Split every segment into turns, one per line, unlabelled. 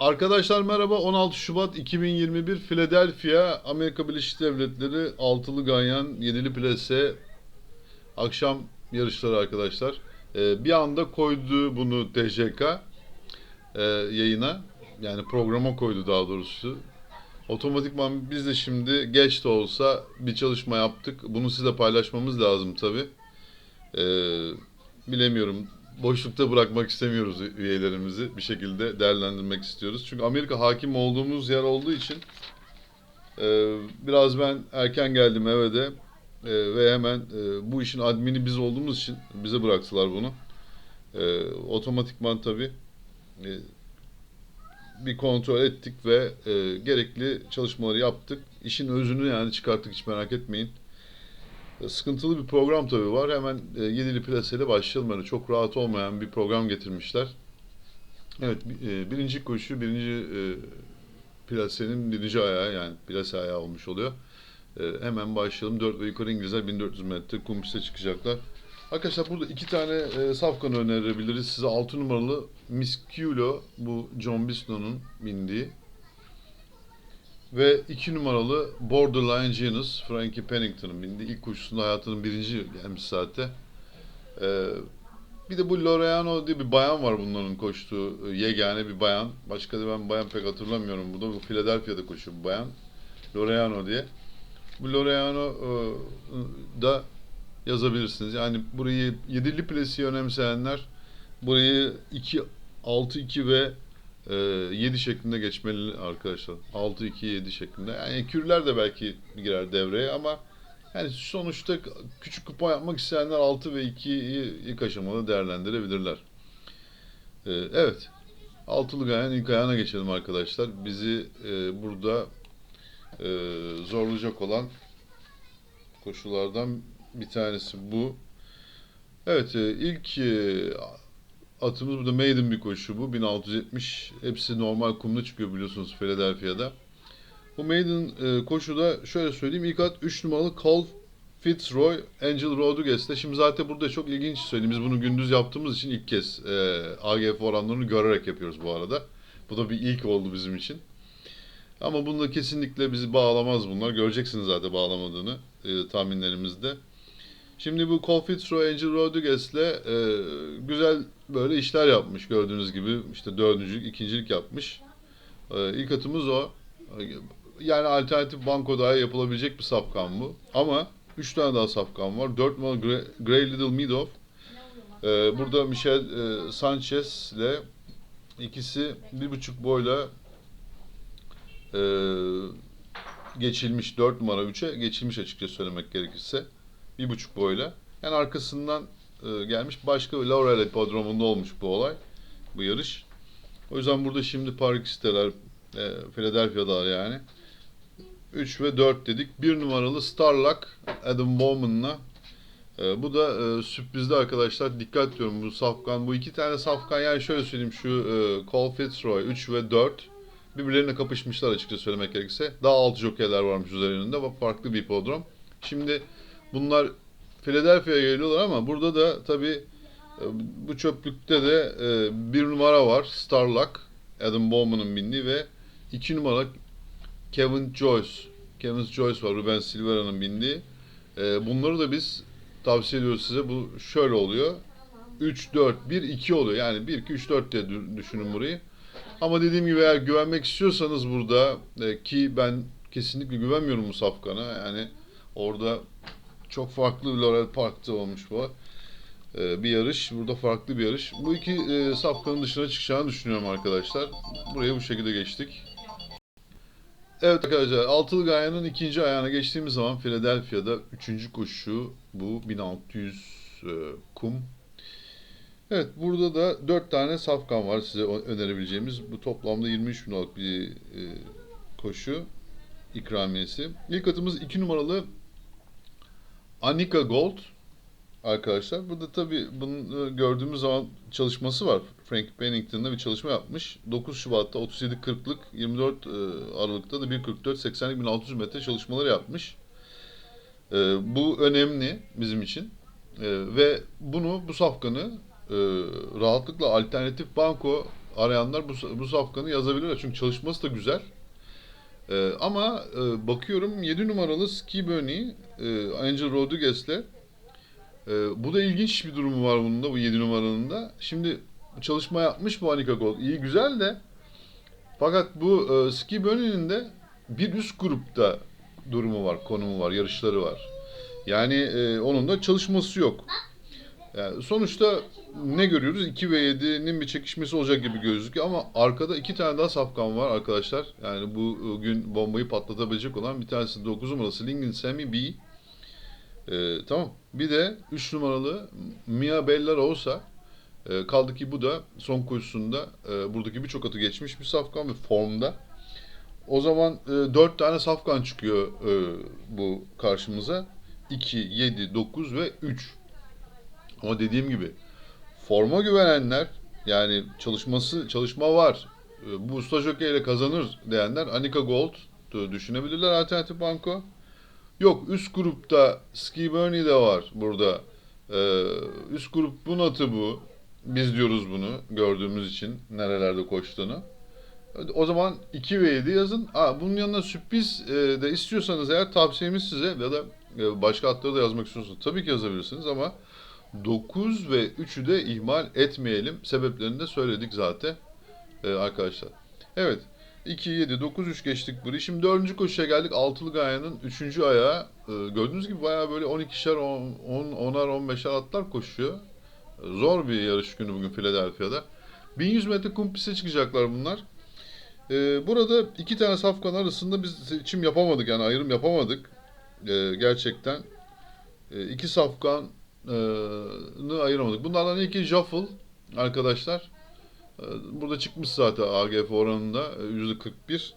Arkadaşlar merhaba. 16 Şubat 2021 Philadelphia Amerika Birleşik Devletleri altılı ganyan, yedili plase akşam yarışları arkadaşlar. Ee, bir anda koydu bunu TJK e, yayına. Yani programa koydu daha doğrusu. Otomatikman biz de şimdi geç de olsa bir çalışma yaptık. Bunu size paylaşmamız lazım tabi. bilemiyorum. Boşlukta bırakmak istemiyoruz üyelerimizi. Bir şekilde değerlendirmek istiyoruz. Çünkü Amerika hakim olduğumuz yer olduğu için e, biraz ben erken geldim eve de e, ve hemen e, bu işin admini biz olduğumuz için bize bıraktılar bunu. E, otomatikman tabi e, bir kontrol ettik ve e, gerekli çalışmaları yaptık. İşin özünü yani çıkarttık hiç merak etmeyin. Sıkıntılı bir program tabii var. Hemen e, yedili plaseyle başlayalım. Yani çok rahat olmayan bir program getirmişler. Evet, e, birinci koşu, birinci e, plasenin birinci ayağı yani plase ayağı olmuş oluyor. E, hemen başlayalım. 4 ve yukarı İngilizler 1400 metre kum piste çıkacaklar. Arkadaşlar burada iki tane e, safkanı önerebiliriz. Size 6 numaralı Miss Culo, bu John Bisnow'un bindiği. Ve 2 numaralı Borderline Genius, Frankie Pennington'ın bindiği. ilk koşusunda hayatının birinci gelmiş saatte. Ee, bir de bu Loreano diye bir bayan var bunların koştuğu e, yegane bir bayan. Başka da ben bayan pek hatırlamıyorum. Bu da bu Philadelphia'da koşuyor bu bayan. Loreano diye. Bu Loreano e, da yazabilirsiniz. Yani burayı yedili plesiyi önemseyenler burayı 2 6 2 ve e, 7 şeklinde geçmeli arkadaşlar. 6 2 7 şeklinde. Yani kürler de belki girer devreye ama yani sonuçta küçük kupon yapmak isteyenler 6 ve 2'yi ilk aşamada değerlendirebilirler. E, evet. Altılı gayanın ilk ayağına geçelim arkadaşlar. Bizi e, burada e, zorlayacak olan koşulardan bir tanesi bu. Evet e, ilk e, atımız burada maiden bir koşu bu. 1670. Hepsi normal kumda çıkıyor biliyorsunuz Philadelphia'da. Bu maiden e, koşuda şöyle söyleyeyim. İlk at 3 numaralı Cole Fitzroy Angel Rodriguez'te. Şimdi zaten burada çok ilginç söyleyeyim. Biz bunu gündüz yaptığımız için ilk kez e, AGF oranlarını görerek yapıyoruz bu arada. Bu da bir ilk oldu bizim için. Ama bunda kesinlikle bizi bağlamaz bunlar. Göreceksiniz zaten bağlamadığını e, tahminlerimizde. Şimdi bu Cole Fitzroy, Angel Rodriguez'le e, güzel böyle işler yapmış gördüğünüz gibi. işte dördüncülük, ikincilik yapmış. E, ilk atımız o. Yani alternatif banko daha yapılabilecek bir safkan bu. Ama 3 tane daha safkan var. 4 numaralı Grey, Grey Little Meadow. E, burada Michel e, Sanchez ile ikisi bir buçuk boyla e, geçilmiş 4 numara 3'e geçilmiş açıkça söylemek gerekirse. Bir buçuk boyla. Yani arkasından e, gelmiş başka Laurel Hipodromu'nda olmuş bu olay. Bu yarış. O yüzden burada şimdi Parksteler e, Philadelphia'dalar yani. 3 ve 4 dedik. 1 numaralı Starlock Adam Bowman'la e, bu da e, sürprizli arkadaşlar. Dikkat diyorum bu safkan. Bu iki tane safkan yani şöyle söyleyeyim şu e, Cole Fitzroy 3 ve 4 birbirlerine kapışmışlar açıkça söylemek gerekirse. Daha alt jokeyler varmış üzerinde farklı bir hipodrom. Şimdi bunlar Philadelphia'ya geliyorlar ama burada da tabi bu çöplükte de e, bir numara var Starlock Adam Bowman'ın bindiği ve iki numara Kevin Joyce Kevin Joyce var Ruben Silvera'nın bindiği. E, bunları da biz tavsiye ediyoruz size. Bu şöyle oluyor. 3, 4, 1, 2 oluyor. Yani 1, 2, 3, 4 diye dü- düşünün burayı. Ama dediğim gibi eğer güvenmek istiyorsanız burada e, ki ben kesinlikle güvenmiyorum bu safkana. Yani orada çok farklı Laurel Park'ta olmuş bu. E, bir yarış. Burada farklı bir yarış. Bu iki e, safkanın dışına çıkacağını düşünüyorum arkadaşlar. Buraya bu şekilde geçtik. Evet arkadaşlar Altılı Gaya'nın ikinci ayağına geçtiğimiz zaman Philadelphia'da üçüncü koşu bu 1600 e, kum. Evet burada da 4 tane safkan var size önerebileceğimiz. Bu toplamda 23 bin bir e, koşu ikramiyesi. İlk atımız 2 numaralı Anika Gold arkadaşlar. Burada tabii bunu gördüğümüz zaman çalışması var. Frank Pennington'da bir çalışma yapmış. 9 Şubat'ta 37-40'lık, 24 e, Aralık'ta da 1.44-80'lik 1600 metre çalışmaları yapmış. E, bu önemli bizim için. E, ve bunu, bu safkanı e, rahatlıkla alternatif banko arayanlar bu, bu safkanı yazabilirler. Çünkü çalışması da güzel. E, ama e, bakıyorum 7 numaralı Ski Bunny e, Angel Rodriguez'le e, bu da ilginç bir durumu var bunun da bu 7 numaranın da. Şimdi çalışma yapmış bu Anika Gold. İyi güzel de fakat bu e, Ski Bunny'nin de bir üst grupta durumu var, konumu var, yarışları var. Yani e, onun da çalışması yok. Yani sonuçta ne görüyoruz? 2 ve 7'nin bir çekişmesi olacak gibi gözüküyor ama arkada iki tane daha safkan var arkadaşlar. Yani bu e, gün bombayı patlatabilecek olan bir tanesi 9 numarası Lingin Semi B. E, tamam. Bir de 3 numaralı Mia Bella Rosa. E, kaldı ki bu da son koşusunda e, buradaki birçok atı geçmiş bir safkan ve formda. O zaman e, 4 tane safkan çıkıyor e, bu karşımıza. 2, 7, 9 ve 3. Ama dediğim gibi forma güvenenler yani çalışması çalışma var. E, Bu usta jockey ile kazanır diyenler Anika Gold düşünebilirler alternatif banko. Yok üst grupta Ski Burney de var burada. E, üst grubun atı bu. Biz diyoruz bunu gördüğümüz için nerelerde koştuğunu. O zaman 2 ve 7 yazın. Aa, bunun yanına sürpriz e, de istiyorsanız eğer tavsiyemiz size ya da e, başka atları da yazmak istiyorsanız tabii ki yazabilirsiniz ama 9 ve 3'ü de ihmal etmeyelim. Sebeplerini de söyledik zaten e, arkadaşlar. Evet. 2, 7, 9, 3 geçtik burayı. Şimdi dördüncü koşuya geldik. Altılı Gaya'nın üçüncü ayağı. E, gördüğünüz gibi bayağı böyle 12'şer, 10, 10'ar, 15'er atlar koşuyor. Zor bir yarış günü bugün Philadelphia'da. 1100 metre kum çıkacaklar bunlar. Ee, burada iki tane safkan arasında biz seçim yapamadık yani ayrım yapamadık. Ee, gerçekten e, iki safkanı ayıramadık. Bunlardan ilki Jaffel arkadaşlar. Ee, burada çıkmış zaten AGF oranında e, %41.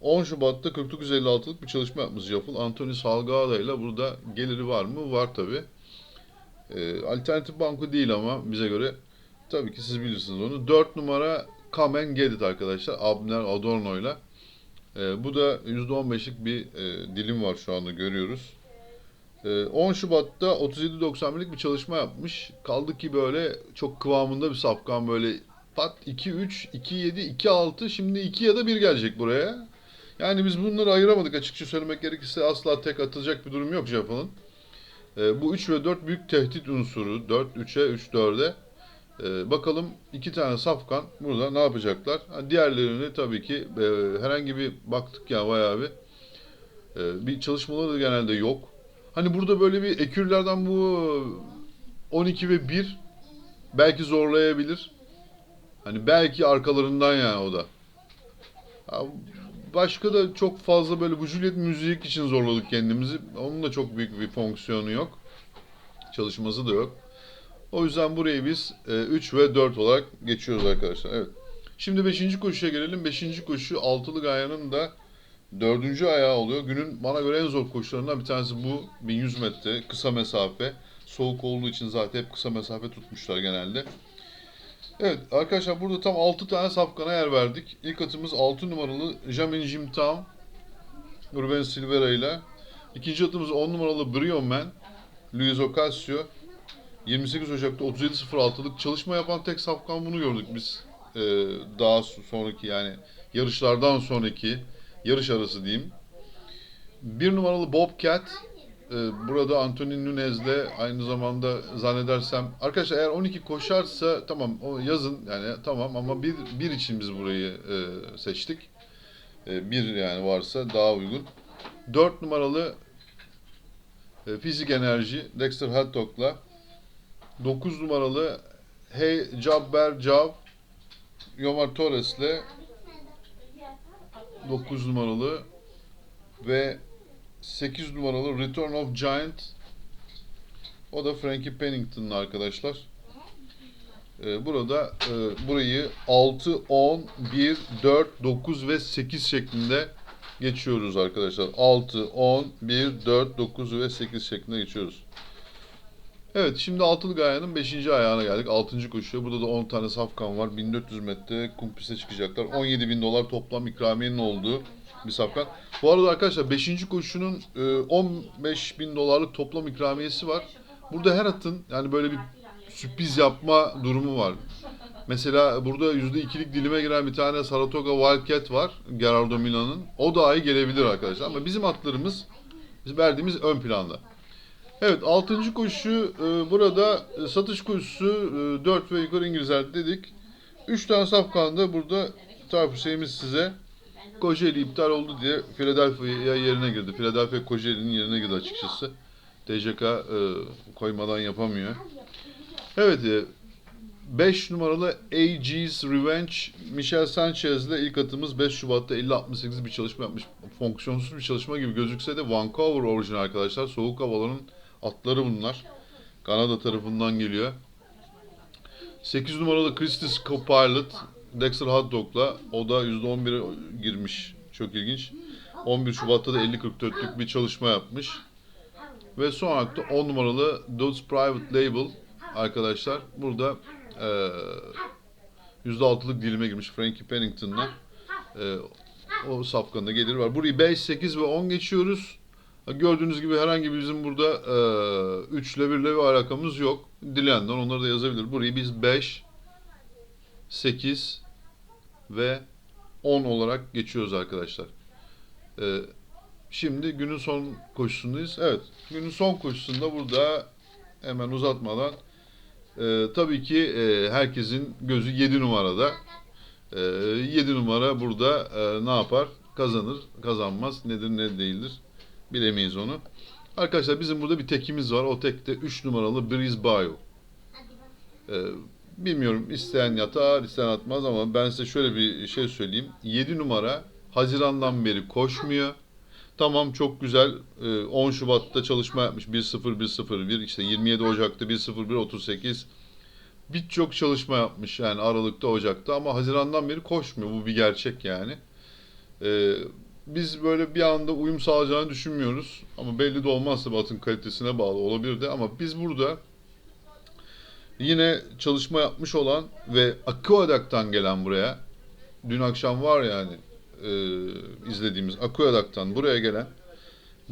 10 Şubat'ta 49.56'lık bir çalışma yapmış Jaffel. Anthony Salgado ile burada geliri var mı? Var tabi. Ee, alternatif banko değil ama bize göre tabii ki siz bilirsiniz onu. 4 numara Come and Get It arkadaşlar. Abner Adorno'yla. Ee, bu da %15'lik bir e, dilim var şu anda görüyoruz. Ee, 10 Şubat'ta 37.91'lik bir çalışma yapmış. Kaldı ki böyle çok kıvamında bir safkan böyle pat 2-3, 2-7, 2-6 şimdi 2 ya da 1 gelecek buraya. Yani biz bunları ayıramadık açıkça söylemek gerekirse asla tek atılacak bir durum yok Japon'un. Ee, bu 3 ve 4 büyük tehdit unsuru. 4 3'e 3 4'e. Ee, bakalım iki tane safkan burada ne yapacaklar? Ha, diğerlerini tabii ki e, herhangi bir baktık ya bayağı bir e, bir çalışmaları genelde yok. Hani burada böyle bir ekürlerden bu 12 ve 1 belki zorlayabilir. Hani belki arkalarından yani o da. Ha, başka da çok fazla böyle bu Juliet müzik için zorladık kendimizi. Onun da çok büyük bir fonksiyonu yok. Çalışması da yok. O yüzden burayı biz e, 3 ve 4 olarak geçiyoruz arkadaşlar. Evet. Şimdi 5. koşuya gelelim. 5. koşu altılı gayanın da 4. ayağı oluyor. Günün bana göre en zor koşularından bir tanesi bu. 1100 metre kısa mesafe. Soğuk olduğu için zaten hep kısa mesafe tutmuşlar genelde. Evet arkadaşlar burada tam 6 tane safkana yer verdik. İlk atımız 6 numaralı Jamin Jim Tam. Ruben Silvera ile. İkinci atımız 10 numaralı Brion Man. Luis Ocasio. 28 Ocak'ta 37.06'lık çalışma yapan tek safkan bunu gördük biz. Ee, daha sonraki yani yarışlardan sonraki yarış arası diyeyim. Bir numaralı Bobcat. Ee, burada Anthony Nunez'le aynı zamanda zannedersem arkadaşlar eğer 12 koşarsa tamam o yazın yani tamam ama bir, bir için biz burayı e, seçtik. E, bir yani varsa daha uygun. 4 numaralı e, fizik enerji Dexter Haddock'la 9 numaralı Hey Jabber Jav Yomar Torres'le 9 numaralı ve 8 numaralı Return of Giant o da Frankie Pennington'ın arkadaşlar. Ee, burada e, burayı 6, 10, 1, 4, 9 ve 8 şeklinde geçiyoruz arkadaşlar. 6, 10, 1, 4, 9 ve 8 şeklinde geçiyoruz. Evet şimdi altılı gayanın 5. ayağına geldik. 6. koşuya. Burada da 10 tane safkan var. 1400 metre kum çıkacaklar. 17 bin dolar toplam ikramiyenin olduğu bir safkan. Bu arada arkadaşlar 5. koşunun e, 15 bin dolarlık toplam ikramiyesi var. Burada her atın yani böyle bir sürpriz yapma durumu var. Mesela burada %2'lik dilime giren bir tane Saratoga Wildcat var. Gerardo Milano'nun. O dahi gelebilir arkadaşlar. Ama bizim atlarımız, biz verdiğimiz ön planda. Evet 6. koşu e, burada e, satış koşusu e, 4 ve yukarı İngilizler dedik. 3 tane safkanda burada tavsiyemiz size Kocaeli iptal oldu diye Philadelphia'ya yerine girdi. Philadelphia Kocaeli'nin yerine girdi açıkçası. TCK e, koymadan yapamıyor. Evet 5 numaralı AG's Revenge Michel Sanchez'le ilk atımız 5 Şubat'ta 50-68 bir çalışma yapmış. Fonksiyonsuz bir çalışma gibi gözükse de Vancouver orijinal arkadaşlar. Soğuk havaların atları bunlar. Kanada tarafından geliyor. 8 numaralı Christie's Copilot Dexter Hot Dog'la o da %11'e girmiş. Çok ilginç. 11 Şubat'ta da 50-44'lük bir çalışma yapmış. Ve son olarak da 10 numaralı Dodds Private Label arkadaşlar. Burada eee %6'lık dilime girmiş Frankie Pennington'la. Eee, o safkanında gelir var. Burayı 5, 8 ve 10 geçiyoruz. Gördüğünüz gibi herhangi bizim burada eee 3 ile 1 ile bir alakamız yok. Dileyenler onları da yazabilir. Burayı biz 5, 8 ve 10 olarak geçiyoruz arkadaşlar. Eee, şimdi günün son koşusundayız. Evet, günün son koşusunda burada hemen uzatmadan eee, tabii ki eee, herkesin gözü 7 numarada. Eee 7 numara burada eee, ne yapar? Kazanır, kazanmaz. Nedir, ne değildir? Bilemeyiz onu. Arkadaşlar bizim burada bir tekimiz var. O tek de 3 numaralı Breeze Bayou. Ee, bilmiyorum isteyen yatar, isteyen atmaz ama ben size şöyle bir şey söyleyeyim. 7 numara Haziran'dan beri koşmuyor. Tamam çok güzel. Ee, 10 Şubat'ta çalışma yapmış. 1-0-1-0-1 işte 27 Ocak'ta 1-0-1-38 birçok çalışma yapmış yani Aralık'ta Ocak'ta ama Haziran'dan beri koşmuyor. Bu bir gerçek yani. Ee, biz böyle bir anda uyum sağlayacağını düşünmüyoruz. Ama belli de olmazsa atın kalitesine bağlı olabilir de ama biz burada yine çalışma yapmış olan ve Aqueduct'tan gelen buraya dün akşam var yani e, izlediğimiz Aqueduct'tan buraya gelen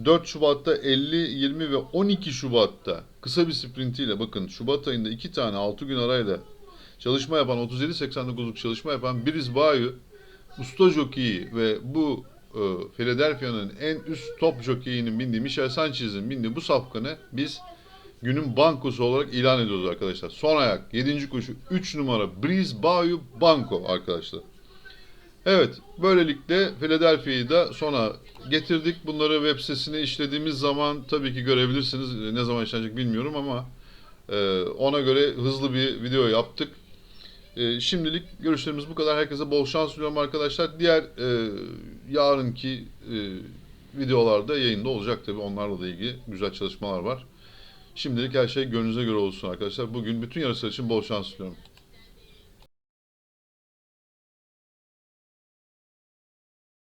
4 Şubat'ta 50, 20 ve 12 Şubat'ta kısa bir sprintiyle bakın Şubat ayında 2 tane 6 gün arayla çalışma yapan 37-89'luk çalışma yapan Biriz Bayu usta jokeyi ve bu Philadelphia'nın en üst top jokeyinin bindiği Michel Sanchez'in bindiği bu safkanı biz günün bankosu olarak ilan ediyoruz arkadaşlar. Son ayak 7. koşu 3 numara Breeze Bayou Banco arkadaşlar. Evet, böylelikle Philadelphia'yı da sona getirdik. Bunları web sitesine işlediğimiz zaman tabii ki görebilirsiniz. Ne zaman işlenecek bilmiyorum ama e, ona göre hızlı bir video yaptık. E, şimdilik görüşlerimiz bu kadar. Herkese bol şans diliyorum arkadaşlar. Diğer e, yarınki e, videolarda yayında olacak tabii. Onlarla da ilgili güzel çalışmalar var. Şimdilik her şey gönlünüze göre olsun arkadaşlar. Bugün bütün yarışlar için bol şans diliyorum.